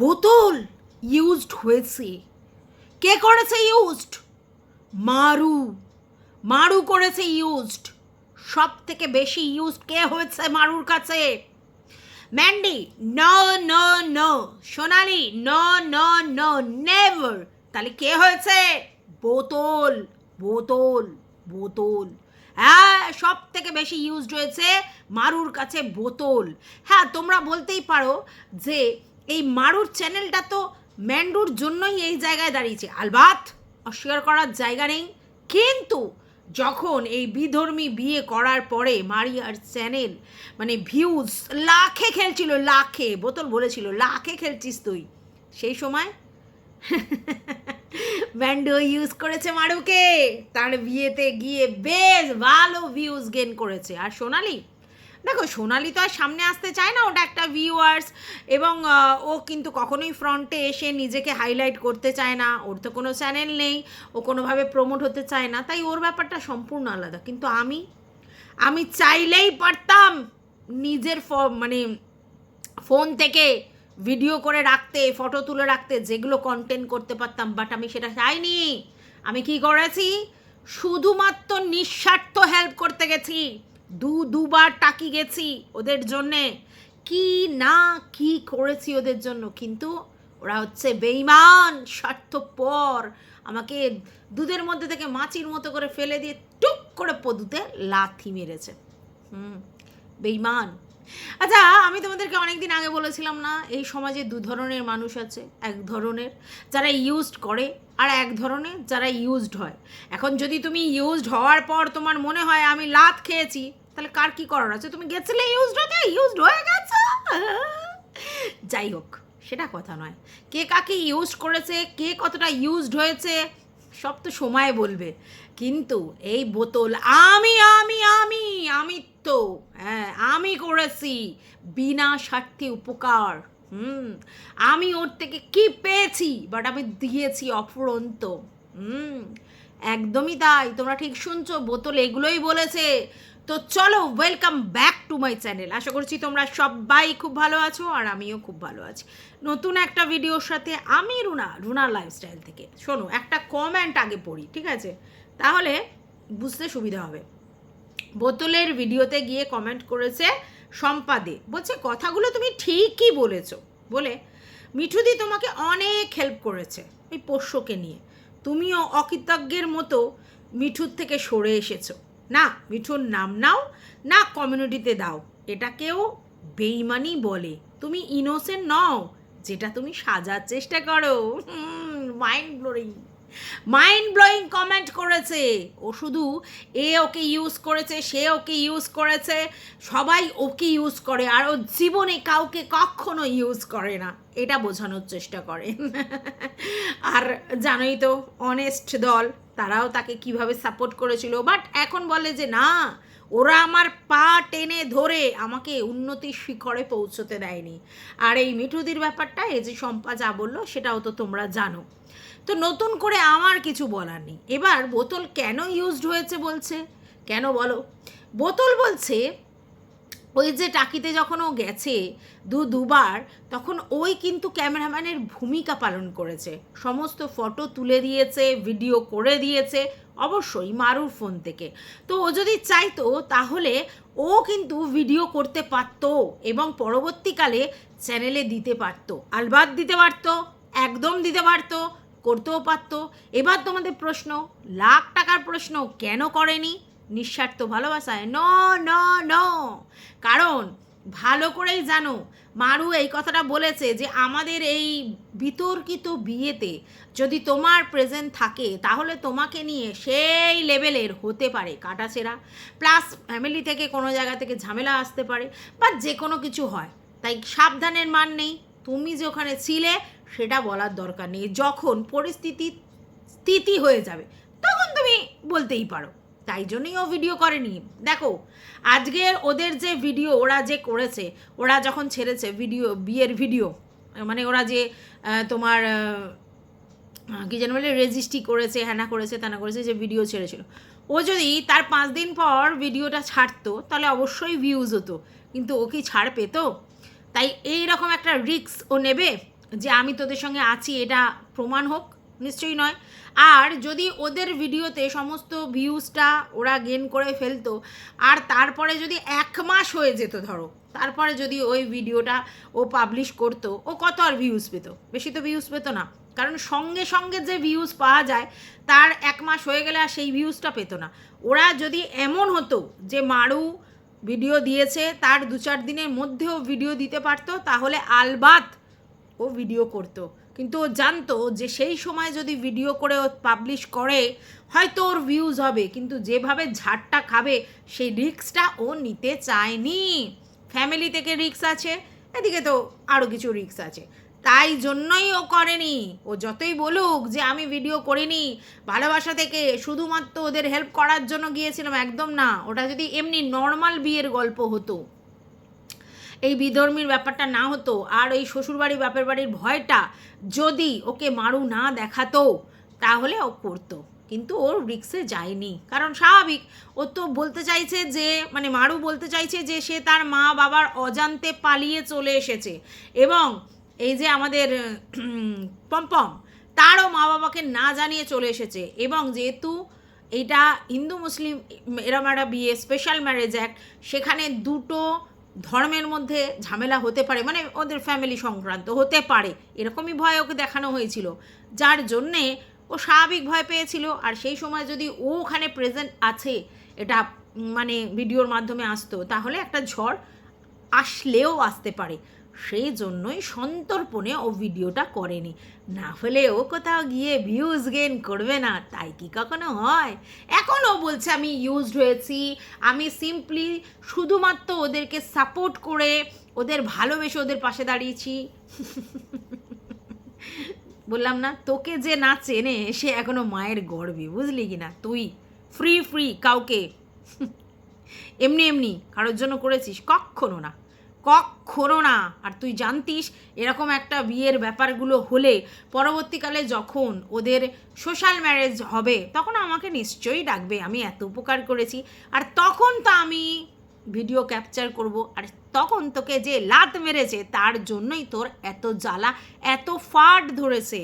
বোতল ইউজড হয়েছে। কে করেছে ইউজড মারু। মারু করেছে ইউজড সব থেকে বেশি ইউজড কে হয়েছে মারুর কাছে? ম্যান্ডি, ন, no no. Sonali, no no no never তাহলে কে হয়েছে? বোতল বোতল বোতল। হ্যাঁ সব থেকে বেশি ইউজড হয়েছে মারুর কাছে বোতল। হ্যাঁ তোমরা বলতেই পারো যে এই মারুর চ্যানেলটা তো ম্যান্ডুর জন্যই এই জায়গায় দাঁড়িয়েছে। আলবাত, অস্বীকার করার জায়গা নেই। কিন্তু যখন এই বিধর্মী বিয়ে করার পরে মারিয়ার চ্যানেল মানে ভিউজ লাখে খেলছিল, লাখে, বোতল বলেছিল, লাখে খেলছিস তুই। সেই সময় ব্যান্ডো ইউজ করেছে মারুকে। তার বিয়েতে গিয়ে বেশ ভালো ভিউজ গেন করেছে। আর সোনালি দেখো, সোনালি তো আর সামনে আসতে চায় না, ওটা একটা ভিউয়ার্স এবং ও কিন্তু কখনোই ফ্রন্টে এসে নিজেকে হাইলাইট করতে চায় না, ওর তো কোনো চ্যানেল নেই, ও কোনোভাবে প্রমোট হতে চায় না, তাই ওর ব্যাপারটা সম্পূর্ণ আলাদা। কিন্তু আমি আমি চাইলেই পারতাম নিজের ফ- মানে ফোন থেকে ভিডিও করে রাখতে ফটো তুলে রাখতে, যেগুলো কন্টেন্ট করতে পারতাম বাট আমি সেটা চাইনি। আমি কি করেছি? শুধুমাত্র নিঃস্বার্থ হেল্প করতে গেছি। দু দুবার টাকি গেছি ওদের জন্যে। কি না কি করেছি ওদের জন্য? কিন্তু ওরা হচ্ছে বেইমান স্বার্থপর, আমাকে দুধের মধ্যে থেকে মাছির মতো করে ফেলে দিয়ে টুক করে পদুতে লাথি মেরেছে। হুম বেইমান আচ্ছা আমি তোমাদেরকে অনেকদিন আগে বলেছিলাম না, এই সমাজে দু ধরনের মানুষ আছে, এক ধরনের যারা ইউজড করে আর এক ধরনের যারা ইউজড হয়। এখন যদি তুমি ইউজড হওয়ার পর তোমার মনে হয় আমি লাত খেয়েছি তাহলে কার কি করার আছে? তুমি গেছিলে ইউজড হতে? ইউজড হয়ে গেছে। যাই হোক, সেটা কথা নয়। কে কাকে ইউজ করেছে? কে কতটা ইউজড হয়েছে? সব তো সময় বলবে। কিন্তু এই বোতল আমি আমি আমি আমি তো হ্যাঁ আমি করেছি বিনা স্বার্থে উপকার। হুম, আমি ওর থেকে কি পেয়েছি? বাট আমি দিয়েছি অফুরন্ত। হুম, একদমই তাই। তোমরা ঠিক শুনছো? বোতল এগুলোই বলেছে। তো চলো welcome back to my channel আশা করছি তোমরা সবাই খুব ভালো আছো আর আমিও খুব ভালো আছি। নতুন একটা ভিডিওর সাথে আমি রুনা রুনা লাইফস্টাইল থেকে। শোনো, একটা কমেন্ট আগে পড়ি, ঠিক আছে? তাহলে বুঝতে সুবিধা হবে। বোতলের ভিডিওতে গিয়ে কমেন্ট করেছে সম্পাদে বলছে, কথাগুলো তুমি ঠিকই বলেছ। বলে, মিঠুদি তোমাকে অনেক হেল্প করেছে ওই পোষ্যকে নিয়ে। তুমিও অকৃতজ্ঞের মতো মিঠুর থেকে সরে এসেছ। না মিঠুর নাম নাও, না কমিউনিটিতে দাও। এটাকেও বেইমানি বলে। তুমি ইনোসেন্ট নও, যেটা তুমি সাজার চেষ্টা করো। Mind blowing mind blowing comment করেছে। ও শুধু এ ওকে ইউজ করেছে, সে ওকে ইউজ করেছে, সবাই ওকে ইউজ করে, আর ও জীবনে কাউকে কখনো ইউজ করে না। এটা বোঝানোর চেষ্টা করে। আর জানোই তো অনেস্ট দল তারাও তাকে কীভাবে সাপোর্ট করেছিল। বাট এখন বলে যে, না, ওরা আমার পা টেনে ধরে আমাকে উন্নতির শিখরে পৌঁছতে দেয়নি। আর এই মিঠুদির ব্যাপারটা, এই যে শম্পা যা বলল, সেটাও তো তোমরা জানো। তো নতুন করে আমার কিছু বলার নেই। এবার বোতল কেন ইউজড হয়েছে বলছে? কেন বলো? বোতল বলছে ওই যে টাকিতে যখন ও গেছে দু দুবার, তখন ওই কিন্তু ক্যামেরাম্যানের ভূমিকা পালন করেছে। সমস্ত ফটো তুলে দিয়েছে, ভিডিও করে দিয়েছে, অবশ্যই মারুর ফোন থেকে। তো ও যদি চাইতো, তাহলে ও কিন্তু ভিডিও করতে পারতো এবং পরবর্তীকালে চ্যানেলে দিতে পারতো। আলবাদ দিতে পারতো, একদম দিতে পারতো, করতেও পারতো। এবার তোমাদের প্রশ্ন, লাখ টাকার প্রশ্ন কেন করেনি? নিঃস্বার্থ ভালোবাসায়? ন ন ন কারণ ভালো করেই জানো, মারু এই কথাটা বলেছে যে আমাদের এই বিতর্কিত বিয়েতে যদি তোমার প্রেজেন্ট থাকে, তাহলে তোমাকে নিয়ে সেই লেভেলের হতে পারে কাটাছেড়া। প্লাস ফ্যামিলি থেকে কোনো জায়গা থেকে ঝামেলা আসতে পারে বা যে কোনো কিছু হয়। তাই সাবধানের মান নেই। তুমি যে ওখানে ছিলে, সেটা বলার দরকার নেই। যখন পরিস্থিতি স্থিতি হয়ে যাবে, তখন তুমি বলতেই পারো। তাই জন্যই ও ভিডিও করেনি। দেখো, আজকের ওদের যে ভিডিও ওরা যে করেছে, ওরা যখন ছেড়েছে ভিডিও বিয়ের ভিডিও মানে ওরা যে তোমার কি যেন বলে, রেজিস্ট্রি করেছে হ্যানা করেছে, তানা করেছে, যে ভিডিও ছেড়েছিল। ও যদি তার পাঁচ দিন পর ভিডিওটা ছাড়তো, তাহলে অবশ্যই ভিউজ হতো। কিন্তু ও কি ছাড় পেতো? তাই এই রকম একটা রিস্ক ও নেবে যে আমি তোদের সঙ্গে আছি, এটা প্রমাণ হোক। নিশ্চয়ই নয়। আর যদি ওদের ভিডিওতে সমস্ত ভিউজটা ওরা গেন করে ফেলতো, আর তারপরে যদি এক মাস হয়ে যেত ধরো, তারপরে যদি ওই ভিডিওটা ও পাবলিশ করতো, ও কত আর ভিউজ পেতো? বেশি তো ভিউজ পেতো না। কারণ সঙ্গে সঙ্গে যে ভিউজ পাওয়া যায়, তার এক মাস হয়ে গেলে আর সেই ভিউজটা পেতো না। ওরা যদি এমন হতো যে মারু ভিডিও দিয়েছে, তার দু চার দিনের মধ্যেও ভিডিও দিতে পারতো, তাহলে আলবাত ও ভিডিও করতো। কিন্তু ও জানতো যে সেই সময় যদি ভিডিও করে ও পাবলিশ করে, হয়তো ওর ভিউজ হবে। কিন্তু যেভাবে ঝাড়টা খাবে, সেই রিক্সটা ও নিতে চায়নি। ফ্যামিলি থেকে রিক্স আছে, এদিকে তো আরও কিছু রিক্স আছে। তাই জন্যই ও করেনি। ও যতই বলুক যে আমি ভিডিও করিনি, ভালোবাসা থেকে শুধুমাত্র ওদের হেল্প করার জন্য গিয়েছিলাম, একদম না। ওটা যদি এমনি নর্মাল বিয়ের গল্প হতো। এই বিধর্মীর ব্যাপারটা না হতো আর ওই শ্বশুরবাড়ি, বাপের বাড়ির ভয়টা যদি ওকে মারু না দেখাতো, তাহলে ও করতো। কিন্তু ওর রিক্সে যায়নি। কারণ স্বাভাবিক, ও তো বলতে চাইছে যে মানে মারু বলতে চাইছে যে, সে তার মা বাবার অজান্তে পালিয়ে চলে এসেছে। এবং এই যে আমাদের পম্পম, তারও মা বাবাকে না জানিয়ে চলে এসেছে। এবং যেহেতু এটা হিন্দু, মুসলিম, এরম একটা বিয়ে স্পেশাল ম্যারেজ অ্যাক্ট সেখানে দুটো ধর্মের মধ্যে ঝামেলা হতে পারে মানে ওদের ফ্যামিলি সংক্রান্ত হতে পারে, এরকমই ভয় ওকে দেখানো হয়েছিল। যার জন্যে ও স্বাভাবিক ভয় পেয়েছিল, আর সেই সময় যদি ও ওখানে প্রেজেন্ট আছে, এটা মানে ভিডিওর মাধ্যমে আসতো, তাহলে একটা ঝড় আসলেও আসতে পারে। সেই জন্যই সন্তর্পণে ও ভিডিওটা করেনি। না হলে ও কোথাও গিয়ে ভিউজ গেন করবে না, তাই কি কখনো হয়? এখনও বলছে, আমি ইউজড হয়েছি, আমি সিম্পলি শুধুমাত্র ওদেরকে সাপোর্ট করে, ওদের ভালোবেসে ওদের পাশে দাঁড়িয়েছি। বললাম, না, তোকে যে না চেনে, সে এখনও মায়ের গর্বে, বুঝলি কি না? তুই ফ্রি ফ্রি কাউকে? এমনি এমনি, কারোর জন্য করেছিস? কক্ষনো না। কক্ষনো না। আর তুই জানতিস, এরকম একটা বিয়ের ব্যাপারগুলো হলে পরবর্তীকালে যখন ওদের সোশ্যাল ম্যারেজ হবে, তখন আমাকে নিশ্চয়ই ডাকবে। আমি এত উপকার করেছি। আর তখন তো আমি ভিডিও ক্যাপচার করব। আর তখন তোকে যে লাত মেরেছে, তার জন্যই তোর এত জ্বালা, এত ফাট ধরেছে।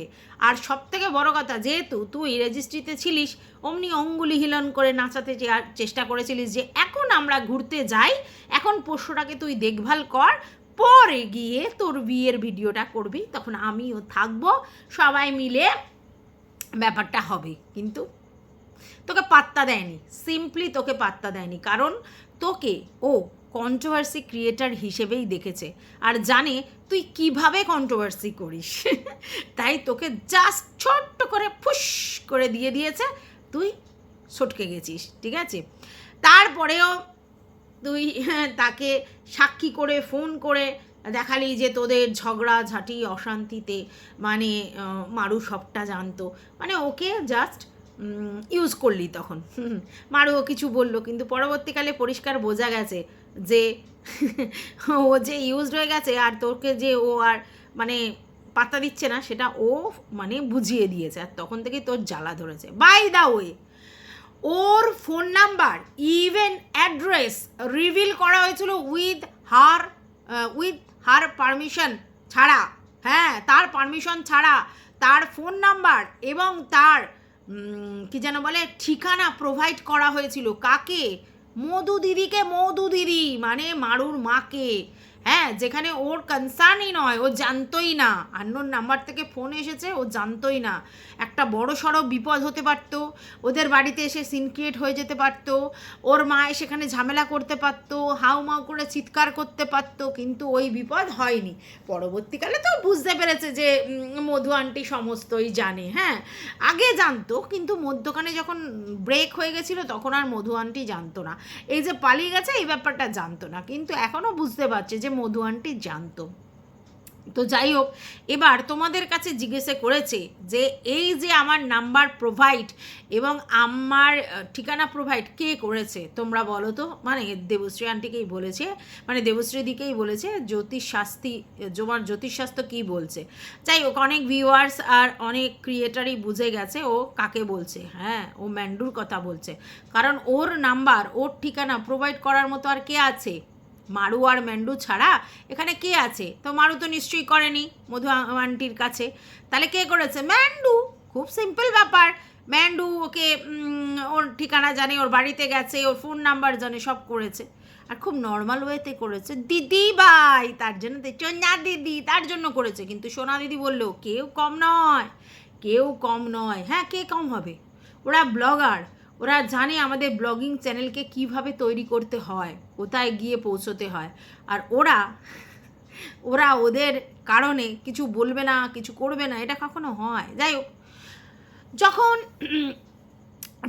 আর সব থেকে বড় কথা, যেহেতু তুই রেজিস্ট্রিতে ছিলিস, অমনি অঙ্গুলি হিলন করে নাচাতে চেষ্টা করেছিলিস যে, এখন আমরা ঘুরতে যাই, এখন পোষ্যটাকে তুই দেখভাল কর, পরে গিয়ে তোর বিয়ের ভিডিওটা করবি, তখন আমিও থাকব, সবাই মিলে ব্যাপারটা হবে। কিন্তু তোকে পাত্তা দেয়নি সিম্পলি তোকে পাত্তা দেয়নি। কারণ তোকে, ও কন্ট্রোভার্সি ক্রিয়েটার হিসেবেই দেখেছে। আর জানে তুই কীভাবে কন্ট্রোভার্সি করিস? তাই তোকে জাস্ট ছোট্ট করে ফুস করে দিয়ে দিয়েছে। তুই সটকে গেছিস, ঠিক আছে? তারপরেও তুই তাকে সাক্ষী করে ফোন করে দেখালি যে তোদের ঝগড়া, ঝাঁটি, অশান্তিতে মানে মারু সবটা জানতো। মানে ওকে জাস্ট ইউজ করলি তখন। মারুও কিছু বলল, কিন্তু পরবর্তীকালে পরিষ্কার বোঝা গেছে যে ও যে ইউজড হয়ে গেছে আর তোকে যে ও আর মানে পাত্তা দিচ্ছে না, সেটা ও মানে বুঝিয়ে দিয়েছে আর তখন থেকেই তোর জ্বালা ধরেছে। By the way or phone number even address reveal করা হয়েছিল with her with her permission ছাড়া। হ্যাঁ তার পারমিশন ছাড়া। তার ফোন নাম্বার এবং তার কি যেন বলে, ঠিকানা প্রোভাইড করা হয়েছিল। কাকে? মধু দিদিকে মধু দিদি মানে মারুর মাকে। হ্যাঁ যেখানে ওর কনসার্নই নয়, ও জানতোই না। আন্নোর নাম্বার থেকে ফোন এসেছে, ও জানতোই না। একটা বড় সড়ো বিপদ হতে পারতো, ওদের বাড়িতে এসে সিনক্রিয়েট হয়ে যেতে পারতো, ওর মা সেখানে ঝামেলা করতে পারতো হাউ মাউ করে চিৎকার করতে পারতো, কিন্তু ওই বিপদ হয়নি। পরবর্তীকালে তো বুঝতে পেরেছে যে মধু আন্টি সমস্তই জানে হ্যাঁ? আগে জানতো, কিন্তু মধ্যখানে যখন ব্রেক হয়ে গেছিল, তখন আর মধু আন্টি জানতো না। এই যে পালিয়ে গেছে, এই ব্যাপারটা জানতো না, কিন্তু এখনও বুঝতে পারছে যে মধু আন্টি জানতো। তো যাই হোক, এবার তোমাদের কাছে জিজ্ঞেসে করেছে যে এই যে আমার নাম্বার প্রোভাইড এবং আমার ঠিকানা প্রোভাইড কে করেছে? তোমরা বলো তো। মানে দেবশ্রী আন্টিকেই বলেছে মানে দেবশ্রী দিকেই বলেছে, জ্যোতিষ শাস্তি, জমার জ্যোতিষ শাস্ত্র কী বলছে? যাই হোক, অনেক ভিউয়ার্স আর অনেক ক্রিয়েটারই বুঝে গেছে ও কাকে বলছে। হ্যাঁ ও ম্যান্ডুর কথা বলছে। কারণ ওর নাম্বার, ওর ঠিকানা প্রোভাইড করার মতো আর কে আছে? মারু আর ম্যান্ডু ছাড়া এখানে কে আছে? তো মারু তো নিশ্চয়ই করেনি, মধু আন্টির কাছে। তাহলে কে করেছে? ম্যান্ডু। খুব সিম্পল ব্যাপার। ম্যান্ডু ওকে ওর ঠিকানা জানে, ওর বাড়িতে গেছে, ওর ফোন নাম্বার জানে, সব করেছে। আর খুব নর্মাল ওয়েতে করেছে। দিদি ভাই, তার জন্য না দিদি, তার জন্য করেছে। কিন্তু সোনা দিদি বলল, কেউ কম নয়, কেউ কম নয়। হ্যাঁ কে কম হবে? ওরা ব্লগার ওরা জানে আমাদের ব্লগিং চ্যানেলকে কীভাবে তৈরি করতে হয়, কোথায় গিয়ে পৌঁছতে হয়। আর ওরা ওরা ওদের কারণে কিছু বলবে না, কিছু করবে না, এটা কখনো হয়। যাই হোক, যখন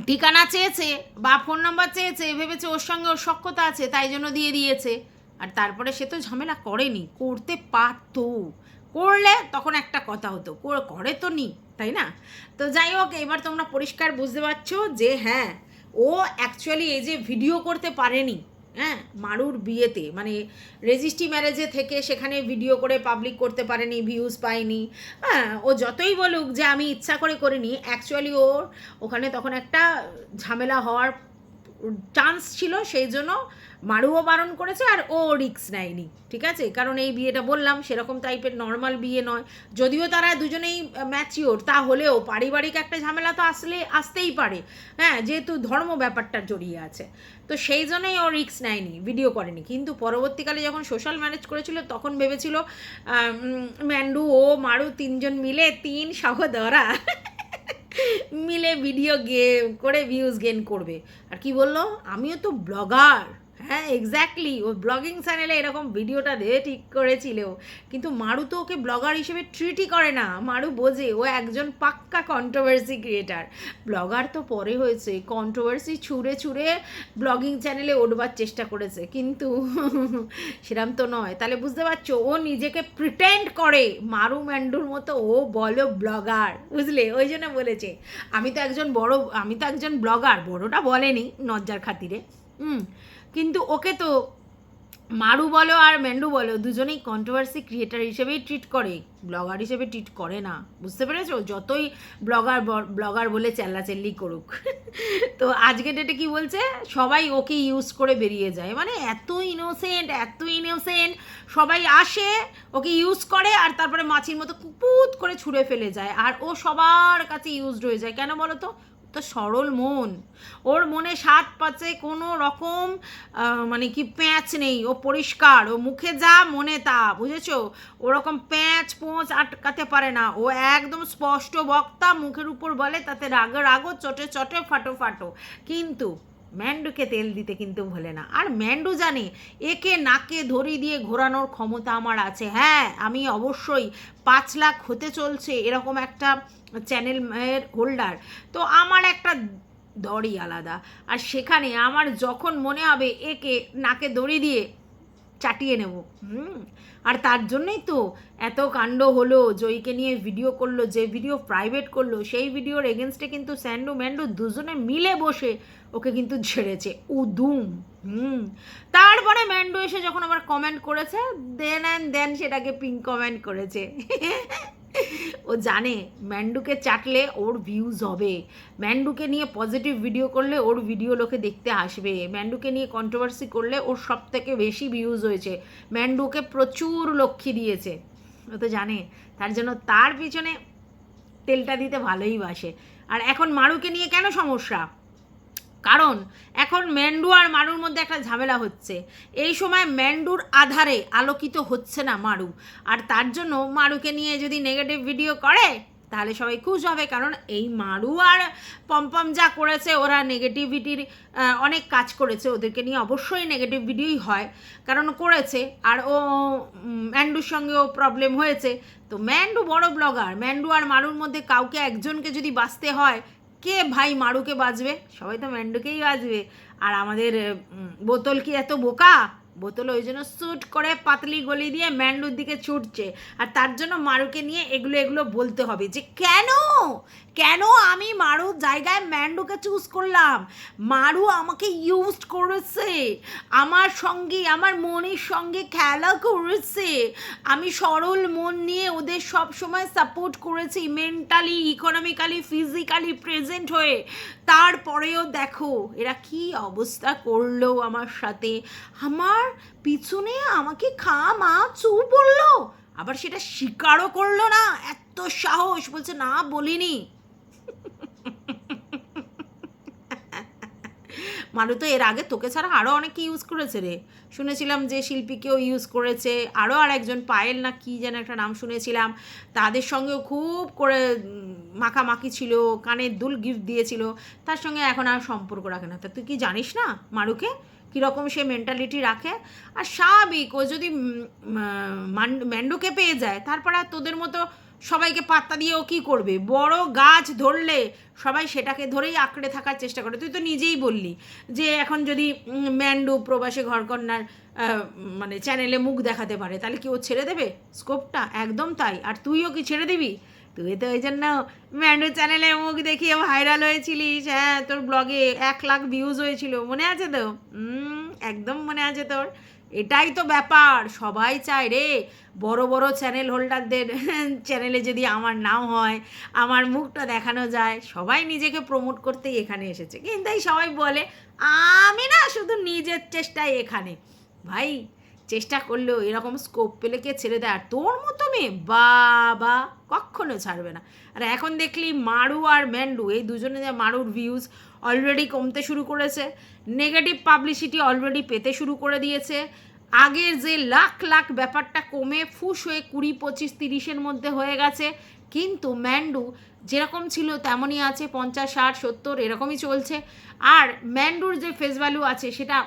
ঠিকানা চেয়েছে বা ফোন নাম্বার চেয়েছে, ভেবেছে ওর সঙ্গে ওর সক্ষতা আছে, তাই জন্য দিয়ে দিয়েছে। আর তারপরে সে তো ঝামেলা করেনি, করতে পারতো। করলে তখন একটা কথা হতো কর- তো নি। তাই না? তো যাই হোক, এবার তোমরা পরিষ্কার বুঝতে পারছ যে হ্যাঁ ও অ্যাকচুয়ালি এই যে ভিডিও করতে পারেনি হ্যাঁ মারুর বিয়েতে মানে রেজিস্ট্রি ম্যারেজে থেকে সেখানে ভিডিও করে পাবলিক করতে পারেনি ভিউজ পায়নি। হ্যাঁ ও যতই বলুক যে আমি ইচ্ছা করে করিনি অ্যাকচুয়ালি ওর ওখানে তখন একটা ঝামেলা হওয়ার চান্স ছিল, সেই জন্য মারুও বারণ করেছে আর ও রিক্স নেয়নি, ঠিক আছে? কারণ এই বিয়েটা বললাম, সেরকম টাইপের নর্মাল বিয়ে নয়। যদিও তারা দুজনেই ম্যাচিওর তাহলেও পারিবারিক একটা ঝামেলা তো আসলে, আসতেই পারে। হ্যাঁ যেহেতু ধর্ম ব্যাপারটা জড়িয়ে আছে। তো সেই জন্যই ও রিক্স নেয়নি ভিডিও করেনি। কিন্তু পরবর্তীকালে যখন সোশ্যাল ম্যানেজ করেছিল, তখন ভেবেছিল ম্যান্ডু, ও, মারু তিনজন মিলে তিন সহদরা মিলে ভিডিও গে করে ভিউজ গেন করবে। আর কি বলল? আমিও তো ব্লগার হ্যাঁ এক্স্যাক্টলি ও ব্লগিং চ্যানেলে এরকম ভিডিওটা দিয়ে ঠিক করেছিল কিন্তু মারু তো ওকে ব্লগার হিসেবে ট্রিটই করে না। মারু বোঝে, ও একজন পাক্কা কন্ট্রোভার্সি ক্রিয়েটার ব্লগার তো পরে হয়েছে। কন্ট্রোভার্সি ছুঁড়ে ছুঁড়ে ব্লগিং চ্যানেলে উঠবার চেষ্টা করেছে। কিন্তু সেরম তো নয়। তাহলে বুঝতে পারছ, ও নিজেকে প্রিটেন্ড করে। মারু ম্যান্ডুর মতো ও বলো ব্লগার বুঝলে? ওই জন্য বলেছে। আমি তো একজন বড়, আমি তো একজন ব্লগার বড়টা বলেনি নজ্জার খাতিরে। হুম। কিন্তু ওকে তো মারু বলো আর ম্যান্ডু বলো দুজনেই কন্ট্রোভার্সি ক্রিয়েটার হিসেবেই ট্রিট করে। ব্লগার হিসেবে ট্রিট করে না। বুঝতে পেরেছ? যতই ব্লগার ব্লগার বলে চেল্লাচেল্লি করুক। তো আজকে ডেটে কি বলছে? সবাই ওকে ইউজ করে বেরিয়ে যায়। মানে এত ইনোসেন্ট এত ইনোসেন্ট সবাই আসে, ওকে ইউজ করে আর তারপরে মাছির মতো কুপুত করে ছুঁড়ে ফেলে যায়। আর ও সবার কাছে ইউজড হয়ে যায়। কেন বলো তো? তো সরল মন। ওর মনে সাত পাঁচে কোনো রকম মানে কি প্যাঁচ নেই। ও পরিষ্কার, ও মুখে যা মনে তা, বুঝেছ? ওরকম প্যাঁচ পোঁচ আটকাতে পারে না। ও একদম স্পষ্ট বক্তা মুখের উপর বলে, তাতে রাগ রাগো, চটে চটে, ফাটো ফাটো। কিন্তু ম্যান্ডুকে তেল দিতে কিন্তু ভোলে না। আর ম্যান্ডু জানে, একে নাকে ধরি দিয়ে ঘোরানোর ক্ষমতা আমার আছে। হ্যাঁ আমি অবশ্যই পাঁচ লাখ হতে চলছে এরকম একটা চ্যানেল এর হোল্ডার তো আমার একটা দড়ি আলাদা। আর সেখানে আমার যখন মনে হবে একে নাকে দড়ি দিয়ে চাটিয়ে নেব। হুম। আর তার জন্যই তো এত কাণ্ড হলো, জয়ীকে নিয়ে ভিডিও করল, যে ভিডিও প্রাইভেট করল, সেই ভিডিওর এগেনস্টে কিন্তু স্যান্ডু ম্যান্ডু দুজনে মিলে বসে ওকে কিন্তু ঝেড়েছে। উদুম। হুম। তারপরে ম্যান্ডু এসে যখন আবার কমেন্ট করেছে দেন অ্যান্ড দেন সেটাকে পিঙ্ক কমেন্ট করেছে। ও জানে, ম্যান্ডুকে চাটলে ওর ভিউজ হবে। ম্যান্ডুকে নিয়ে পজিটিভ ভিডিও করলে ওর ভিডিও লোকে দেখতে আসবে। ম্যান্ডুকে নিয়ে কন্ট্রোভার্সি করলে ওর সব থেকে বেশি ভিউজ হয়েছে। ম্যান্ডুকে প্রচুর লক্ষ্মী দিয়েছে। ও তো জানে, তার জন্য তার পিছনে তেলটা দিতে ভালোই বাসে। আর এখন মারুকে নিয়ে কেন সমস্যা? কারণ এখন ম্যান্ডু আর মারুর মধ্যে একটা ঝামেলা হচ্ছে। এই সময় ম্যান্ডুর আধারে আলোকিত হচ্ছে না মারু। আর তার জন্য মারুকে নিয়ে যদি নেগেটিভ ভিডিও করে, তাহলে সবাই খুশ হবে। কারণ এই মারু আর পম্পম যা করেছে, ওরা নেগেটিভিটির অনেক কাজ করেছে। ওদেরকে নিয়ে অবশ্যই নেগেটিভ ভিডিওই হয়। কারণ করেছে। আর ও ম্যান্ডুর সঙ্গেও প্রবলেম হয়েছে। তো ম্যান্ডু বড় ব্লগার ম্যান্ডু আর মারুর মধ্যে কাউকে একজনকে যদি বাঁচতে হয় কে ভাই মারুকে বাজবে? সবাই তো ম্যান্ডুকেই বাজবে। আর আমাদের বোতল কি এত বোকা? বোতল ওই জন্য স্যুট করে পাতলি গলি দিয়ে ম্যান্ডুর দিকে ছুটছে। আর তার জন্য মারুকে নিয়ে এগুলো এগুলো বলতে হবে যে, কেন? কেন আমি মারুর জায়গায় ম্যান্ডুকে চুজ করলাম? মারু আমাকে ইউজ করেছে। আমার সঙ্গে, আমার মনের সঙ্গে খেলা করেছে। আমি সরল মন নিয়ে ওদের সব সময় সাপোর্ট করেছি মেন্টালি ইকোনমিক্যালি ফিজিক্যালি প্রেজেন্ট হয়ে। তারপরেও দেখো, এরা কি অবস্থা করল আমার সাথে? আমার পিছনে আমাকে খা, মা চু বলল আবার সেটা স্বীকারও করল না। এত সাহস, বলছে, না, বলিনি। মানু তো এর আগে তোকে ছাড়া আরও অনেকে ইউজ করেছে রে। শুনেছিলাম যে শিল্পীকেও ইউজ করেছে আরও আর একজন পায়েল না কী যেন একটা নাম শুনেছিলাম। তাদের সঙ্গেও খুব করে মাখামাখি ছিল কানের দুল গিফট দিয়েছিল, তার সঙ্গে এখন আর সম্পর্ক রাখে না। তা তুই কি জানিস না মারুকে? কীরকম সে মেন্টালিটি রাখে? আর স্বাভাবিক, ও যদি ম্যান্ডোকে পেয়ে যায়, তারপর আর তোদের মতো সবাইকে পাত্তা দিয়ে ও কী করবে? বড় গাছ ধরলে সবাই সেটাকে ধরেই আঁকড়ে থাকার চেষ্টা করে। তুই তো নিজেই বললি যে এখন যদি ম্যান্ডু প্রবাসী ঘরকন্যার মানে চ্যানেলে মুখ দেখাতে পারে, তাহলে কি ও ছেড়ে দেবে? স্কোপটা একদম তাই। আর তুইও কি ছেড়ে দিবি? তুই তো ওই জন্য ম্যান্ডু চ্যানেলে মুখ দেখিয়ে ভাইরাল হয়েছিলিস। হ্যাঁ তোর ব্লগে এক লাখ ভিউজ হয়েছিল। মনে আছে তো? একদম মনে আছে তোর। এটাই তো ব্যাপার, সবাই চায় রে। বড় বড় চ্যানেল হোল্ডারদের চ্যানেলে যদি আমার নাম হয়, আমার মুখটা দেখানো যায়, সবাই নিজেকে প্রমোট করতেই এখানে এসেছে। কিন্তু এই সবাই বলে, আমি না শুধু নিজের চেষ্টায় এখানে। ভাই, চেষ্টা করলেও এরকম স্কোপ পেলে কে ছেড়ে দেয়? আর তোর মতো মেয়ে, বাবা, কখনো ছাড়বে না। আর এখন দেখলি মারু আর ম্যান্ডু, এই দুজনে যে মারুর ভিউজ অলরেডি কমতে শুরু করেছে। নেগেটিভ পাবলিসিটি অলরেডি পেতে শুরু করে দিয়েছে। আগের যে লাখ লাখ ব্যাপারটা কমে ফুস হয়ে কুড়ি, পঁচিশ, তিরিশের মধ্যে হয়ে গেছে। কিন্তু ম্যান্ডু যেরকম ছিল তেমনই আছে, পঞ্চাশ, ষাট, সত্তর, এরকমই চলছে। আর ম্যান্ডুর যে ফেস ভ্যালু আছে সেটা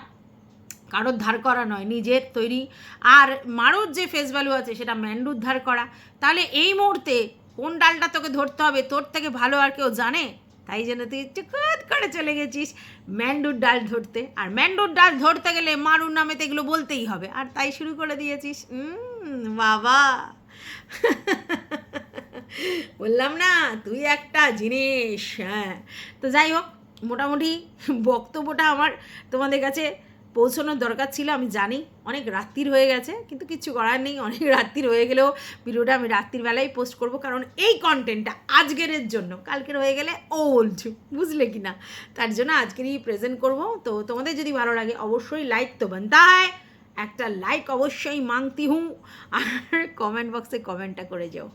কারোর ধার করা নয়, নিজের তৈরি। আর মারুর যে ফেস ভ্যালু আছে সেটা ম্যান্ডুর ধার করা। তাহলে এই মুহূর্তে কোন ডালটা তোকে ধরতে হবে? তোর থেকে ভালো আর কেউ জানে? তাই জন্য তুই চুকুত করে চলে গেছিস। ম্যান্ডুর ডাল ধরতে। আর ম্যান্ডুর ডাল ধরতে গেলে মারুর নামে তো এগুলো বলতেই হবে। আর তাই শুরু করে দিয়েছিস। বাবা। বললাম না, তুই একটা জিনিস হ্যাঁ। তো যাই হোক, মোটামুটি বক্তব্যটা আমার তোমাদের কাছে পৌঁছানোর দরকার ছিল, আমি জানি। অনেক রাত্রির হয়ে গেছে, কিন্তু কিচ্ছু করার নেই। অনেক রাত্রির হয়ে গেলেও ভিডিওটা আমি রাত্রির বেলায় পোস্ট করব, কারণ এই কন্টেন্টটা আজকের জন্য। কালকের হয়ে গেলে ওল্ড বুঝলে কি না তার জন্য আজকেরই প্রেজেন্ট করব। তো তোমাদের যদি ভালো লাগে, অবশ্যই লাইক তো বানতা হয় একটা লাইক অবশ্যই মাংতি হুঁ। আর কমেন্ট বক্সে কমেন্টটা করে যাও।